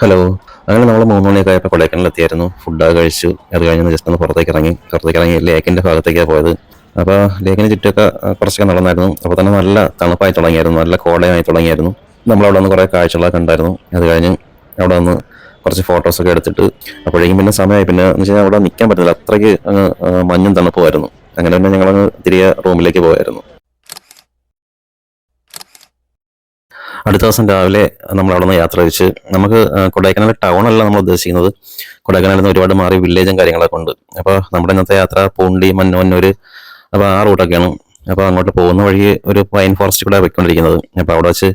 Hello. അങ്ങനെ നമ്മൾ മൂന്ന് മണിയൊക്കെ ആയപ്പോൾ ഫുഡ് ഫുഡൊക്കെ കഴിച്ചു. അത് കഴിഞ്ഞ് ജസ്റ്റ് ഒന്ന് പുറത്തേക്ക് ഇറങ്ങി. പുറത്തേക്ക് ഇറങ്ങി ലേക്കിന്റെ ഭാഗത്തേക്കാണ് പോയത്. അപ്പോൾ ലേക്കിന് ചുറ്റുമൊക്കെ കുറച്ചൊക്കെ നടന്നായിരുന്നു. അപ്പോൾ തന്നെ നല്ല തണുപ്പായി തുടങ്ങിയായിരുന്നു. നല്ല കോടയായി തുടങ്ങിയായിരുന്നു. നമ്മളവിടെ വന്ന് കുറേ കാഴ്ചകളൊക്കെ ഉണ്ടായിരുന്നു അത് കഴിഞ്ഞ് അവിടെ വന്ന് കുറച്ച് ഫോട്ടോസൊക്കെ എടുത്തിട്ട് അപ്പോഴേക്കും പിന്നെ സമയമായി. പിന്നെ എന്ന് വെച്ചാൽ അവിടെ നിൽക്കാൻ പറ്റില്ല അത്രയ്ക്ക് മഞ്ഞും തണുപ്പുമായിരുന്നു അങ്ങനെ തന്നെ ഞങ്ങളങ്ങ് തിരികെ റൂമിലേക്ക് പോയായിരുന്നു അടുത്ത ദിവസം രാവിലെ നമ്മൾ അവിടെ നിന്ന് യാത്ര തിരിച്ച് നമുക്ക് കൊടൈക്കനാൽ ടൗൺ അല്ല നമ്മൾ ഉദ്ദേശിക്കുന്നത്. കൊടൈക്കനാലിൽ നിന്ന് ഒരുപാട് മാറി വില്ലേജും കാര്യങ്ങളൊക്കെ ഉണ്ട്. അപ്പോൾ നമ്മുടെ ഇന്നത്തെ യാത്ര പൂണ്ടി മന്നോന്നൂർ അപ്പോൾ ആ റൂട്ടൊക്കെയാണ് അപ്പോൾ അങ്ങോട്ട് പോകുന്ന വഴി ഒരു പൈൻ ഫോറസ്റ്റ് കൂടെ പോയിക്കൊണ്ടിരിക്കുന്നത് അപ്പോൾ അവിടെ വെച്ച്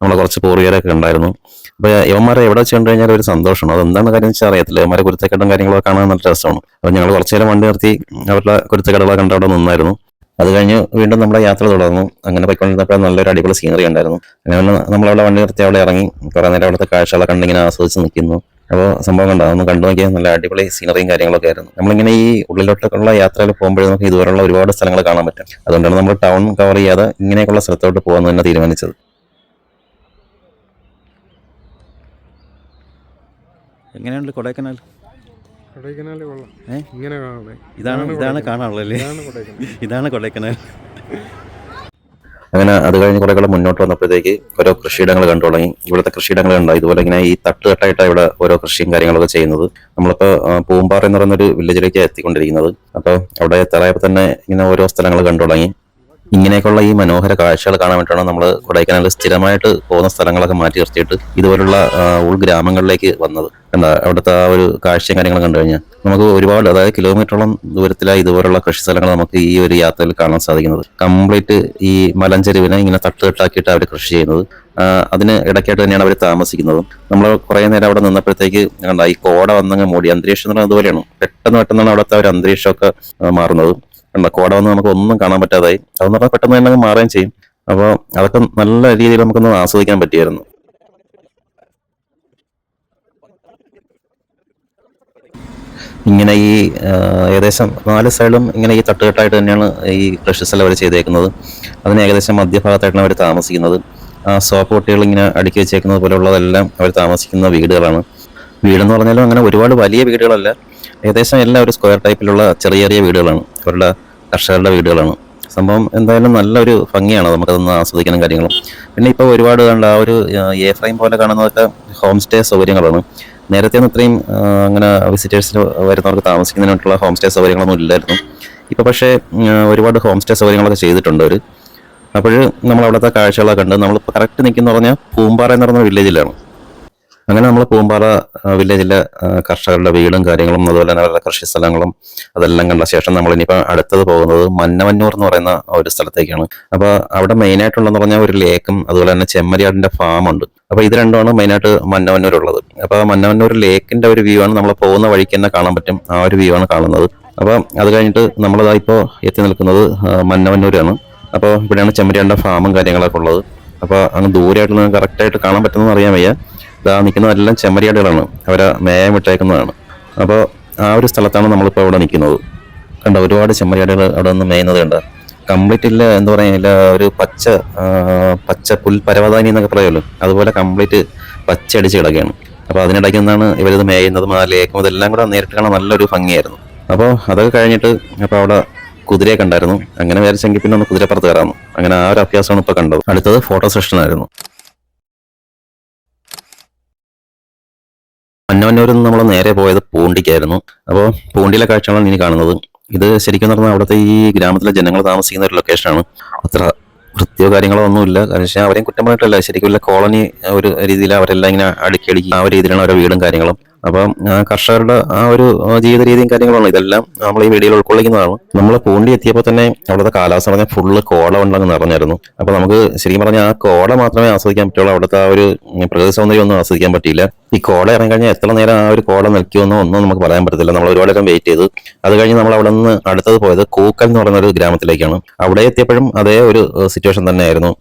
നമ്മളെ കുറച്ച് പൂർവികരൊക്കെ ഉണ്ടായിരുന്നു അപ്പോൾ യവന്മാരെ എവിടെ വെച്ച് കണ്ടു കഴിഞ്ഞാൽ ഒരു സന്തോഷമാണ്. അതെന്താണ് കാര്യം വെച്ചാൽ അറിയത്തില്ല. യവന്മാരെ കുരുത്തക്കെട്ടും കാര്യങ്ങളൊക്കെ കാണാൻ നല്ല രസമാണ്. അപ്പോൾ ഞങ്ങൾ കുറച്ച് നേരം വണ്ടി നിർത്തി അവരുടെ കുരുത്തക്കെട്ടുകളൊക്കെ കണ്ട് അവിടെ നിന്നായിരുന്നു. അത് കഴിഞ്ഞ് വീണ്ടും നമ്മുടെ യാത്ര തുടർന്നു അങ്ങനെ പോയിക്കൊണ്ടിരുന്നപ്പോൾ നല്ലൊരു അടിപൊളി സീനറി ഉണ്ടായിരുന്നു അങ്ങനെ നമ്മളവിടെ വണ്ടി നിർത്തി അവിടെ ഇറങ്ങി. കുറേ നേരം അവിടുത്തെ കാഴ്ചകളൊക്കെ കണ്ടിങ്ങനെ ആസ്വദിച്ച് നിൽക്കുന്നു. അപ്പോൾ സംഭവം കണ്ടോ? ഒന്ന് കണ്ടു നോക്കിയാൽ നല്ല അടിപൊളി സീനറിയും കാര്യങ്ങളൊക്കെ ആയിരുന്നു. നമ്മളിങ്ങനെ ഈ ഉള്ളിലോട്ടൊക്കെയുള്ള യാത്രയിൽ പോകുമ്പോഴേ നമുക്ക് ഇതുവരെയുള്ള ഒരുപാട് സ്ഥലങ്ങൾ കാണാൻ പറ്റും. അതുകൊണ്ടാണ് നമ്മൾ ടൗൺ കവർ ചെയ്യാതെ ഇങ്ങനെയൊക്കെയുള്ള സ്ഥലത്തോട്ട് പോകാൻ തന്നെ തീരുമാനിച്ചത്. എങ്ങനെയുണ്ട് കൊടൈക്കനാൽ? ഇതാണ് ഇതാണ് കാണാനുള്ളല്ലേ ഇതാണ് കൊടൈക്കനാൽ ഇതാണ് കൊടൈക്കനാൽ അങ്ങനെ അത് കഴിഞ്ഞ് കുറെ കൂടെ മുന്നോട്ട് വന്നപ്പോഴത്തേക്ക് ഓരോ കൃഷിയിടങ്ങൾ കണ്ടു തുടങ്ങി. ഇവിടുത്തെ കൃഷിയിടങ്ങൾ കണ്ടു? ഇതുപോലെ ഇങ്ങനെ ഈ തട്ട് തട്ടായിട്ടാണ് ഇവിടെ ഓരോ കൃഷിയും കാര്യങ്ങളൊക്കെ ചെയ്യുന്നത്. നമ്മളിപ്പോൾ പൂമ്പാറ എന്ന് പറയുന്ന ഒരു വില്ലേജിലേക്ക് എത്തിക്കൊണ്ടിരിക്കുന്നത്. അപ്പോൾ അവിടെ എത്താറായപ്പോൾ തന്നെ ഇങ്ങനെ ഓരോ സ്ഥലങ്ങൾ കണ്ടു തുടങ്ങി. ഇങ്ങനെയൊക്കെയുള്ള ഈ മനോഹര കാഴ്ചകൾ കാണാൻ വേണ്ടിയിട്ടാണ് നമ്മൾ കൊടൈക്കനാലിൽ സ്ഥിരമായിട്ട് പോകുന്ന സ്ഥലങ്ങളൊക്കെ മാറ്റി നിർത്തിയിട്ട് ഇതുപോലുള്ള ഉൾഗ്രാമങ്ങളിലേക്ക് വന്നത്. എന്താ അവിടുത്തെ ആ ഒരു കാഴ്ചയും കാര്യങ്ങളും കണ്ടു കഴിഞ്ഞാൽ നമുക്ക് ഒരുപാട് അതായത് കിലോമീറ്ററോളം ദൂരത്തിലായി ഇതുപോലുള്ള കൃഷി സ്ഥലങ്ങൾ നമുക്ക് ഈ ഒരു യാത്രയിൽ കാണാൻ സാധിക്കുന്നത്. കംപ്ലീറ്റ് ഈ മലഞ്ചെരുവിനെ ഇങ്ങനെ തട്ടുകെട്ടാക്കിയിട്ട് അവർ കൃഷി ചെയ്യുന്നത്. അതിന് ഇടയ്ക്കായിട്ട് തന്നെയാണ് അവർ താമസിക്കുന്നത്. നമ്മൾ കുറേ നേരം അവിടെ നിന്നപ്പോഴത്തേക്ക് കണ്ട ഈ കോട വന്നങ്ങ് മൂടി അന്തരീക്ഷം എന്ന് പറയുന്നത് അതുപോലെയാണ് പെട്ടെന്ന് പെട്ടെന്നാണ് അവിടുത്തെ ഒരു അന്തരീക്ഷമൊക്കെ മാറുന്നത്. കണ്ട കോട വന്ന് നമുക്ക് ഒന്നും കാണാൻ പറ്റാതായി. അതെന്ന് പറഞ്ഞാൽ പെട്ടെന്ന് തന്നെ അങ്ങ് മാറുകയും ചെയ്യും. അപ്പോൾ അതൊക്കെ നല്ല രീതിയിൽ നമുക്കൊന്ന് ആസ്വദിക്കാൻ പറ്റിയായിരുന്നു. ഇങ്ങനെ ഈ ഏകദേശം നാല് സൈഡും ഇങ്ങനെ ഈ തട്ടുകെട്ടായിട്ട് തന്നെയാണ് ഈ കൃഷി സ്ഥലം അവർ ചെയ്തേക്കുന്നത്. അതിന് ഏകദേശം മധ്യഭാഗത്തായിട്ടാണ് അവർ താമസിക്കുന്നത്. ആ സോപ്പ് കുട്ടികൾ ഇങ്ങനെ അടുക്കി വെച്ചേക്കുന്നത് പോലെയുള്ളതെല്ലാം അവർ താമസിക്കുന്ന വീടുകളാണ്. വീടെന്ന് പറഞ്ഞാലും അങ്ങനെ ഒരുപാട് വലിയ വീടുകളല്ല. ഏകദേശം എല്ലാം ഒരു സ്ക്വയർ ടൈപ്പിലുള്ള ചെറിയ ചെറിയ വീടുകളാണ്. അവരുടെ കർഷകരുടെ വീടുകളാണ്. സംഭവം എന്തായാലും നല്ലൊരു ഭംഗിയാണ് നമുക്കതൊന്ന് ആസ്വദിക്കാനും കാര്യങ്ങളും. പിന്നെ ഇപ്പോൾ ഒരുപാട് കണ്ട ആ ഒരു എ ഫ്രെയിം പോലെ കാണുന്നതൊക്കെ ഹോം സ്റ്റേ സൗകര്യങ്ങളാണ്. നേരത്തെ ഒന്നും ഇത്രയും അങ്ങനെ വിസിറ്റേഴ്സിന് വരുന്നവർക്ക് താമസിക്കുന്നതിനായിട്ടുള്ള ഹോം സ്റ്റേ സൗകര്യങ്ങളൊന്നും ഇല്ലായിരുന്നു. ഇപ്പോൾ പക്ഷേ ഒരുപാട് ഹോം സ്റ്റേ സൗകര്യങ്ങളൊക്കെ ചെയ്തിട്ടുണ്ട് അവർ അപ്പോൾ നമ്മൾ അവിടുത്തെ കാഴ്ചകളൊക്കെ കണ്ട് നമ്മൾ കറക്റ്റ് നിൽക്കുന്ന പറഞ്ഞാൽ പൂമ്പാറ എന്ന് പറഞ്ഞ വില്ലേജിലാണ് അങ്ങനെ നമ്മൾ പൂമ്പാറ വില്ലേജിലെ കർഷകരുടെ വീടും കാര്യങ്ങളും അതുപോലെ തന്നെ അവരുടെ കൃഷി സ്ഥലങ്ങളും അതെല്ലാം കണ്ട ശേഷം നമ്മൾ ഇനിയിപ്പോൾ അടുത്തത് പോകുന്നത് മന്നമന്നൂർ എന്ന് പറയുന്ന ഒരു സ്ഥലത്തേക്കാണ്. അപ്പോൾ അവിടെ മെയിനായിട്ടുള്ളതെന്ന് പറഞ്ഞാൽ ഒരു ലേക്കും അതുപോലെ തന്നെ ചെമ്മരിയാടിന്റെ ഫാം ഉണ്ട്. അപ്പോൾ ഇത് രണ്ടുമാണ് മെയിനായിട്ട് മന്നവന്നൂർ ഉള്ളത്. അപ്പോൾ മന്നവന്നൂർ ലേക്കിന്റെ ഒരു വ്യൂ ആണ് നമ്മൾ പോകുന്ന വഴിക്ക് തന്നെ കാണാൻ പറ്റും. ആ ഒരു വ്യൂ ആണ് കാണുന്നത്. അപ്പോൾ അത് കഴിഞ്ഞിട്ട് നമ്മളതാ ഇപ്പോൾ എത്തി നിൽക്കുന്നത് മന്നമന്നൂരാണ് അപ്പോൾ ഇവിടെയാണ് ചെമ്മരിയാടിന്റെ ഫാമും കാര്യങ്ങളൊക്കെ ഉള്ളത്. അപ്പോൾ അങ്ങ് ദൂരെയായിട്ട് കറക്റ്റായിട്ട് കാണാൻ പറ്റുന്നതെന്ന് അറിയാൻ വയ്യ. ഇതാ നിൽക്കുന്നതെല്ലാം ചെമ്മരിയാടുകളാണ്. അവരെ മേയം വിട്ടേക്കുന്നതാണ്. അപ്പോൾ ആ ഒരു സ്ഥലത്താണ് നമ്മളിപ്പോൾ ഇവിടെ നിൽക്കുന്നത്. കണ്ട ഒരുപാട് ചെമ്മരിയാടുകൾ അവിടെ നിന്ന് മേയുന്നത് കണ്ട? കംപ്ലീറ്റ് ഇല്ല എന്താ പറയുക ഒരു പച്ച പച്ച പുൽപരവതാനി എന്നൊക്കെ പറയുമല്ലോ. അതുപോലെ കംപ്ലീറ്റ് പച്ച അടിച്ച് കിടക്കുകയാണ്. അപ്പോൾ അതിനിടയ്ക്ക് നിന്നാണ് ഇവരിത് മേയുന്നതും ആ ലേക്കും ഇതെല്ലാം കൂടെ നേരിട്ട് കാണാൻ നല്ലൊരു ഭംഗിയായിരുന്നു. അപ്പോൾ അതൊക്കെ കഴിഞ്ഞിട്ട് അപ്പോൾ അവിടെ കുതിരയെ കണ്ടായിരുന്നു അങ്ങനെ വിചാരിച്ചെങ്കിൽ പിന്നെ ഒന്ന് കുതിരപ്പുറത്ത് കയറാമെന്ന് അങ്ങനെ ആ ഒരു അഭ്യാസമാണ് ഇപ്പോൾ കണ്ടത്. അടുത്തത് ഫോട്ടോ സെഷൻ മന്നവന്നൂരിൽ നിന്ന് നമ്മൾ നേരെ പോയത് പൂണ്ടിക്കായിരുന്നു. അപ്പോൾ പൂണ്ടിയിലെ കാഴ്ചകളാണ് ഇനി കാണുന്നത്. ഇത് ശരിക്കും പറഞ്ഞാൽ അവിടുത്തെ ഈ ഗ്രാമത്തിലെ ജനങ്ങൾ താമസിക്കുന്ന ഒരു ലൊക്കേഷനാണ് അത്ര വൃത്തിയോ കാര്യങ്ങളോ ഒന്നുമില്ല. കാരണം വെച്ചാൽ അവരെയും കുറ്റം പറഞ്ഞിട്ടല്ല. ശരിക്കും കോളനി ഒരു രീതിയിൽ അവരെല്ലാം ഇങ്ങനെ അടുക്കി അടുക്കി ആ ഒരു രീതിയിലാണ് അവരുടെ വീടും കാര്യങ്ങളും. അപ്പം കർഷകരുടെ ആ ഒരു ജീവിത രീതിയും കാര്യങ്ങളുമാണ്. ഇതെല്ലാം നമ്മൾ ഈ വീഡിയോയിൽ ഉൾക്കൊള്ളിക്കുന്നതാണ്. നമ്മൾ പൂണ്ടി എത്തിയപ്പോൾ തന്നെ അവിടുത്തെ കാലാവസ്ഥ പറഞ്ഞാൽ ഫുള്ള് കോട ഉണ്ടെന്ന് നിറഞ്ഞായിരുന്നു. അപ്പൊ നമുക്ക് ശരിക്കും പറഞ്ഞാൽ ആ കോട മാത്രമേ ആസ്വദിക്കാൻ പറ്റുള്ളൂ. അവിടുത്തെ ആ ഒരു പ്രകൃതി സൗന്ദര്യം ഒന്നും ആസ്വദിക്കാൻ പറ്റിയില്ല. ഈ കോട ഇറങ്ങി കഴിഞ്ഞാൽ എത്ര നേരം ആ ഒരു കോട നിൽക്കുമെന്നോ ഒന്നും നമുക്ക് പറയാൻ പറ്റത്തില്ല. നമ്മൾ ഒരുപാട് നേരം വെയിറ്റ് ചെയ്തു. അത് കഴിഞ്ഞ് നമ്മൾ അവിടെ നിന്ന് അടുത്തത് പോയത് കൂക്കൽ എന്ന് പറയുന്ന ഒരു ഗ്രാമത്തിലേക്കാണ്. അവിടെ എത്തിയപ്പോഴും അതേ ഒരു സിറ്റുവേഷൻ തന്നെയായിരുന്നു.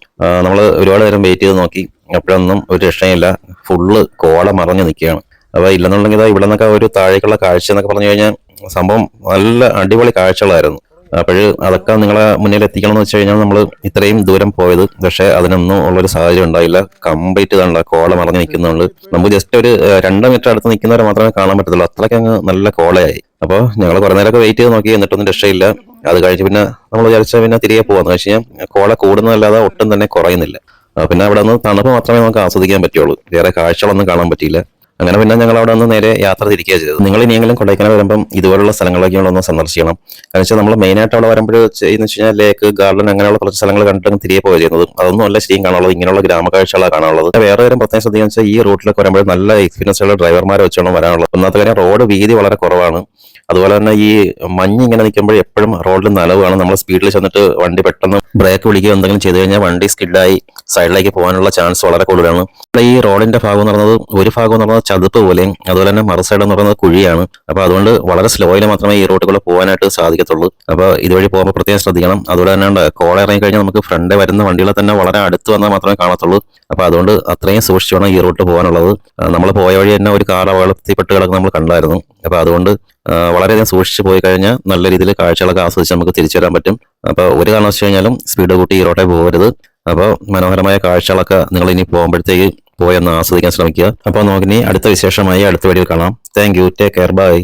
നമ്മൾ ഒരുപാട് നേരം വെയിറ്റ് ചെയ്ത് നോക്കി. അപ്പോഴൊന്നും ഒരു രക്ഷയില്ല ഫുള്ള് കോട മറഞ്ഞു നിൽക്കുകയാണ്. അപ്പോൾ ഇല്ലെന്നുണ്ടെങ്കിൽ ഇവിടെ നിന്നൊക്കെ ഒരു താഴേക്കുള്ള കാഴ്ച എന്നൊക്കെ പറഞ്ഞു കഴിഞ്ഞാൽ സംഭവം നല്ല അടിപൊളി കാഴ്ചകളായിരുന്നു. അപ്പോൾ അതൊക്കെ നിങ്ങളെ മുന്നിൽ എത്തിക്കണം എന്ന് വെച്ച് കഴിഞ്ഞാൽ നമ്മൾ ഇത്രയും ദൂരം പോയത് പക്ഷേ അതിനൊന്നും ഉള്ളൊരു സാഹചര്യം ഉണ്ടായില്ല. കംപ്ലീറ്റ് ഇതാണല്ലോ കോള മറഞ്ഞു നിൽക്കുന്നുണ്ട് നമുക്ക് ജസ്റ്റ് ഒരു രണ്ട് മീറ്റർ അടുത്ത് നിൽക്കുന്നവരെ മാത്രമേ കാണാൻ പറ്റത്തുള്ളൂ. അത്രയ്ക്ക് അങ്ങ് നല്ല കോളയായി. അപ്പോൾ ഞങ്ങൾ കുറേ നേരമൊക്കെ വെയിറ്റ് ചെയ്ത് നോക്കി എന്നിട്ടൊന്നും രക്ഷയില്ല. അത് കഴിച്ച് പിന്നെ നമ്മൾ വിചാരിച്ച പിന്നെ തിരികെ പോകാന്ന് വെച്ച് കഴിഞ്ഞാൽ കോള കൂടുന്നതല്ലാതെ ഒട്ടും തന്നെ കുറയുന്നില്ല. പിന്നെ അവിടെ നിന്ന് തണുപ്പ് മാത്രമേ നമുക്ക് ആസ്വദിക്കാൻ പറ്റുള്ളൂ. വേറെ കാഴ്ചകളൊന്നും കാണാൻ പറ്റിയില്ല. അങ്ങനെ പിന്നെ ഞങ്ങൾ അവിടെ നിന്ന് നേരെ യാത്ര തിരിക്കുകയാണ് ചെയ്തത്. നിങ്ങൾ ഇനിയെങ്കിലും കൊടൈക്കനാൽ വരുമ്പം ഇതുപോലുള്ള സ്ഥലങ്ങളൊക്കെ ഒന്ന് സന്ദർശിക്കണം. കാരണം വെച്ചാൽ നമ്മൾ മെയിനായിട്ട് അവിടെ വരുമ്പോൾ ചെയ്യുന്ന വെച്ച് കഴിഞ്ഞാൽ ലേക്ക് ഗാർഡൻ അങ്ങനെയുള്ള കുറച്ച് സ്ഥലങ്ങൾ കണ്ടിട്ട് തിരികെ പോവുക ചെയ്യുന്നത്. അതൊന്നും അല്ല ശരിയും കാണാനുള്ളത്. ഇങ്ങനെയുള്ള ഗ്രാമകാഴ്ചകളാണ് കാണാനുള്ളത്. വേറെ കാര്യം പ്രത്യേകം ശ്രദ്ധിക്കുക വെച്ചാൽ ഈ റൂട്ടിലൊക്കെ വരുമ്പോൾ നല്ല എക്സ്പീരിയൻസ് ഉള്ള ഡ്രൈവർമാരെ വെച്ചോണം വരാനുള്ളത്. ഒന്നാമത്തെ കാര്യം റോഡ് വീതി വളരെ കുറവാണ്. അതുപോലെ തന്നെ ഈ മഞ്ഞ് ഇങ്ങനെ നിൽക്കുമ്പോൾ എപ്പോഴും റോഡിൽ നനവാണ് നമ്മൾ സ്പീഡിൽ ചെന്നിട്ട് വണ്ടി പെട്ടെന്ന് ബ്രേക്ക് വിളിക്കുക എന്തെങ്കിലും ചെയ്തു കഴിഞ്ഞാൽ വണ്ടി സ്കിഡായി സൈഡിലേക്ക് പോകാനുള്ള ചാൻസ് വളരെ കൂടുതലാണ്. ഈ റോഡിന്റെ ഭാഗം എന്ന് പറയുന്നത് ഒരു ഭാഗം എന്ന് പറയുന്നത് ചതുപ്പ് പോലെയും അതുപോലെ തന്നെ മറു സൈഡ് എന്ന് പറയുന്നത് കുഴിയാണ്. അപ്പൊ അതുകൊണ്ട് വളരെ സ്ലോയിൽ മാത്രമേ ഈ റോഡുകൾ പോകാനായിട്ട് സാധിക്കത്തുള്ളൂ. അപ്പൊ ഇതുവഴി പോകുമ്പോൾ പ്രത്യേകം ശ്രദ്ധിക്കണം. അതുപോലെ തന്നെ കോള ഇറങ്ങി കഴിഞ്ഞാൽ നമുക്ക് ഫ്രണ്ട് വരുന്ന വണ്ടികളെ തന്നെ വളരെ അടുത്ത് വന്നാൽ മാത്രമേ കാണത്തുള്ളൂ. അപ്പൊ അതുകൊണ്ട് അത്രയും സൂക്ഷിച്ചു വേണം ഈ റോഡിൽ പോകാനുള്ളത്. നമ്മൾ പോയ വഴി തന്നെ ഒരു കാർ അപകടത്തിൽപ്പെട്ട് കിടക്കുന്ന നമ്മൾ കണ്ടായിരുന്നു. അപ്പൊ അതുകൊണ്ട് വളരെയധികം സൂക്ഷിച്ചു പോയി കഴിഞ്ഞാൽ നല്ല രീതിയിൽ കാഴ്ചകളൊക്കെ ആസ്വദിച്ച് നമുക്ക് തിരിച്ചു വരാൻ പറ്റും. അപ്പോൾ ഒരു കാരണം വെച്ച് കഴിഞ്ഞാലും സ്പീഡ് കൂട്ടി ഇറോട്ടെ പോകരുത്. അപ്പോൾ മനോഹരമായ കാഴ്ചകളൊക്കെ നിങ്ങൾ ഇനി പോകുമ്പോഴത്തേക്ക് പോയി ഒന്ന് ആസ്വദിക്കാൻ ശ്രമിക്കുക. അപ്പോൾ നോക്കിനി അടുത്ത വിശേഷമായി അടുത്ത വീഡിയോ കാണാം. Thank you take care bye